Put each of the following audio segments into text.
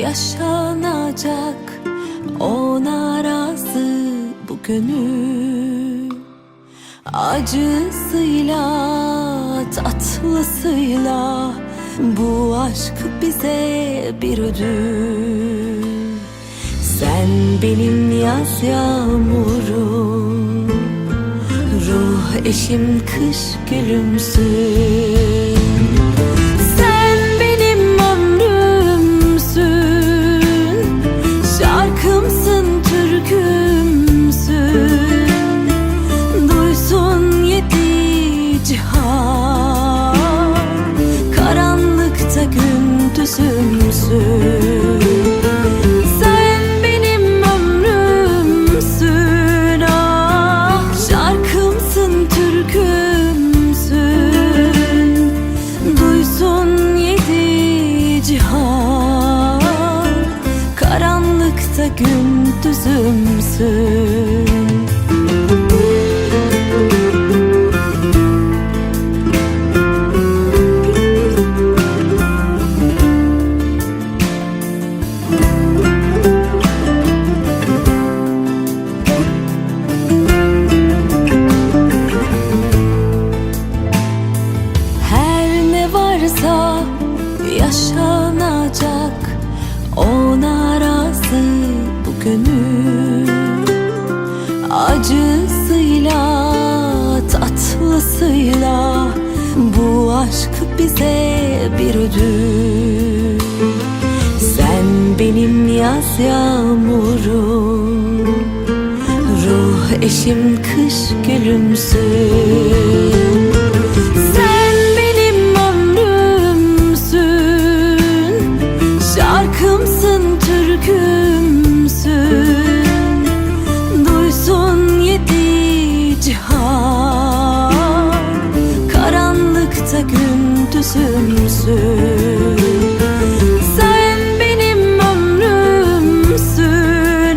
yaşanacak. Ona razı bu gönül. Acısıyla tatlısıyla Bu aşk bize bir ödül. Sen benim yaz yağmurum Ruh eşim kış gülümsün Karanlıkta gündüzümsün. Yaşanacak Ona razı gönül Acısıyla tatlısıyla Bu aşk bize bir ödül. Sen benim yaz yağmurum Ruh eşim kış gülümsün. Şarkımsın türkümsün gündüzümsün Sen benim ömrümsün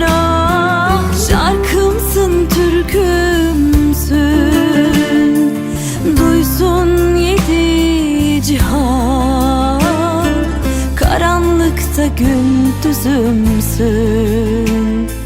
ah Şarkımsın türkümsün. Duysun yedi cihan Karanlıkta gündüzümsün